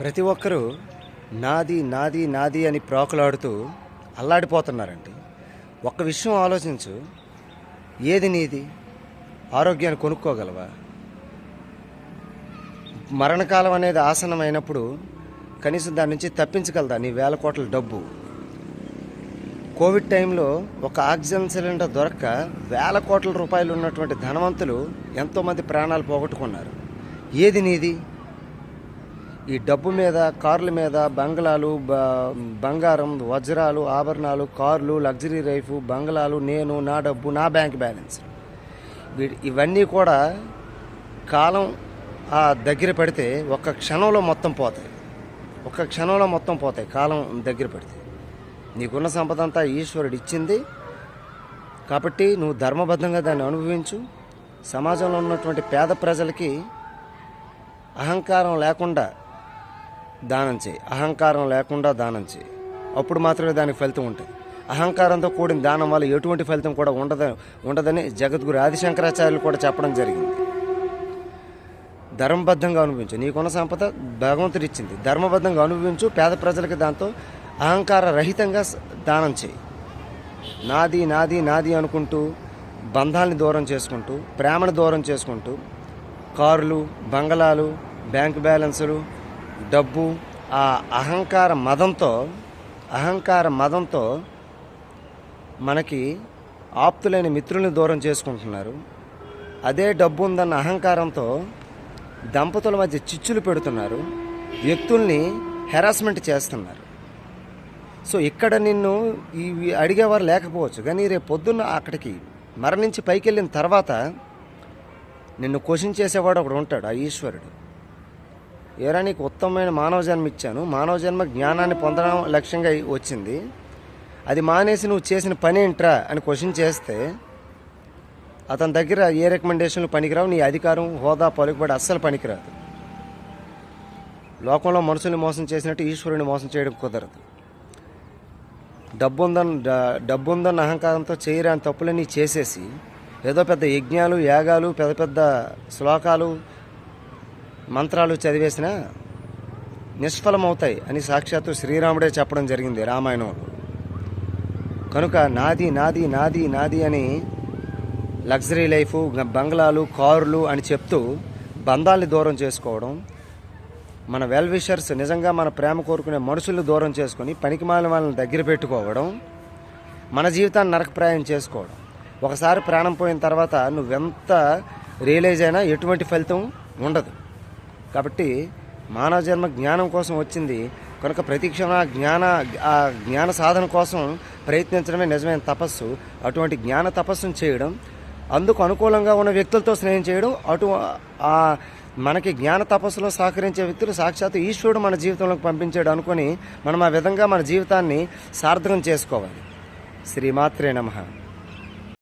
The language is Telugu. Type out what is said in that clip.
ప్రతి ఒక్కరూ నాది నాది నాది అని ప్రోకలాడుతూ అల్లాడిపోతున్నారండి. ఒక్క విషయం ఆలోచించు. ఏది నీది? ఆరోగ్యాన్ని కొనుక్కోగలవా? మరణకాలం అనేది ఆసనమైనప్పుడు కనీసం దాని నుంచి తప్పించగలదా నీ వేల కోట్ల డబ్బు? కోవిడ్ టైంలో ఒక ఆక్సిజన్ సిలిండర్ దొరక్క వేల కోట్ల రూపాయలు ఉన్నటువంటి ధనవంతులు ఎంతోమంది ప్రాణాలు పోగొట్టుకున్నారు. ఏది నీది? ఈ డబ్బు మీద కార్ల మీద బంగ్లాలు బ- బంగారం వజ్రాలు ఆభరణాలు కార్లు లగ్జరీ లైఫ్ బంగ్లాలు నేను నా డబ్బు నా బ్యాంక్ బ్యాలెన్స్. వీ- ఇవన్నీ కూడా కాలం ఆ దగ్గర పడితే ఒక్క క్షణంలో మొత్తం పోతాయి. ఒక్క క్షణంలో మొత్తం పోతాయి కాలం దగ్గర పడితే. నీకున్న సంపద అంతా ఈశ్వరుడు ఇచ్చింది. కాబట్టి నువ్వు ధర్మబద్ధంగా దాన్ని అనుభవించు. సమాజంలో ఉన్నటువంటి పేద ప్రజలకి అహంకారం లేకుండా దానం చేయి. అహంకారం లేకుండా దానం చేయి. అప్పుడు మాత్రమే దానికి ఫలితం ఉంటుంది. అహంకారంతో కూడిన దానం వల్ల ఎటువంటి ఫలితం కూడా ఉండద ఉండదని జగద్గురు ఆదిశంకరాచార్యులు కూడా చెప్పడం జరిగింది. ధర్మబద్ధంగా అనుభవించు. నీకున్న సంపద భగవంతుడు ఇచ్చింది. ధర్మబద్ధంగా అనుభవించు. పేద ప్రజలకు దాంతో అహంకార రహితంగా దానం చేయి. నాది నాది నాది అనుకుంటూ బంధాలని దూరం చేసుకుంటూ ప్రేమను దూరం చేసుకుంటూ కారులు బంగళాలు బ్యాంక్ బ్యాలెన్సులు డబ్బు ఆ అహంకార మదంతో అహంకార మదంతో మనకి ఆప్తులైన మిత్రుల్ని దూరం చేసుకుంటున్నారు. అదే డబ్బు ఉందన్న అహంకారంతో దంపతుల మధ్య చిచ్చులు పెడుతున్నారు. వ్యక్తుల్ని హెరాస్మెంట్ చేస్తున్నారు. సో ఇక్కడ నిన్ను ఇవి అడిగేవారు లేకపోవచ్చు. కానీ రేపు పొద్దున్న అక్కడికి మరణించి పైకి వెళ్ళిన తర్వాత నిన్ను క్వశ్చన్ చేసేవాడు ఒకడు ఉంటాడు ఆ ఈశ్వరుడు. ఏరా నీకు ఉత్తమమైన మానవ జన్మ ఇచ్చాను. మానవ జన్మ జ్ఞానాన్ని పొందడం లక్ష్యంగా వచ్చింది. అది మానేసి నువ్వు చేసిన పని ఏంట్రా అని క్వశ్చన్ చేస్తే అతని దగ్గర ఏ రికమెండేషన్లు పనికిరావు? నీ అధికారం హోదా పలుకుబడి అస్సలు పనికిరాదు. లోకంలో మనుషుల్ని మోసం చేసినట్టు ఈశ్వరుని మోసం చేయడం కుదరదు. డబ్బు ఉందని డబ్బు ఉందన్న అహంకారంతో చేయరాని తప్పులన్నీ చేసేసి ఏదో పెద్ద యజ్ఞాలు యాగాలు పెద్ద పెద్ద శ్లోకాలు మంత్రాలు చదివేసినా నిష్ఫలమవుతాయి అని సాక్షాత్తు శ్రీరాముడే చెప్పడం జరిగింది రామాయణం. కనుక నాది నాది నాది నాది అని లగ్జరీ లైఫ్ బంగ్లాలు కారులు అని చెప్తూ బంధాల్ని దూరం చేసుకోవడం మన వెల్విషర్స్ నిజంగా మన ప్రేమ కోరుకునే మనుషుల్ని దూరం చేసుకొని పనికిమాల వాళ్ళని దగ్గర పెట్టుకోవడం మన జీవితాన్ని నరకప్రాయం చేసుకోవడం. ఒకసారి ప్రాణం పోయిన తర్వాత నువ్వెంత రియలైజ్ అయినా ఎటువంటి ఫలితం ఉండదు. కాబట్టి మానవ జన్మ జ్ఞానం కోసం వచ్చింది. కనుక ప్రతి జ్ఞాన ఆ జ్ఞాన సాధన కోసం ప్రయత్నించడమే నిజమైన తపస్సు. అటువంటి జ్ఞాన తపస్సును చేయడం అందుకు అనుకూలంగా ఉన్న వ్యక్తులతో స్నేహం చేయడం అటు ఆ మనకి జ్ఞాన తపస్సులో సహకరించే వ్యక్తులు సాక్షాత్తు ఈశ్వరుడు మన జీవితంలోకి పంపించాడు అనుకొని మనం ఆ విధంగా మన జీవితాన్ని సార్థకం చేసుకోవాలి. శ్రీమాత్రే నమ.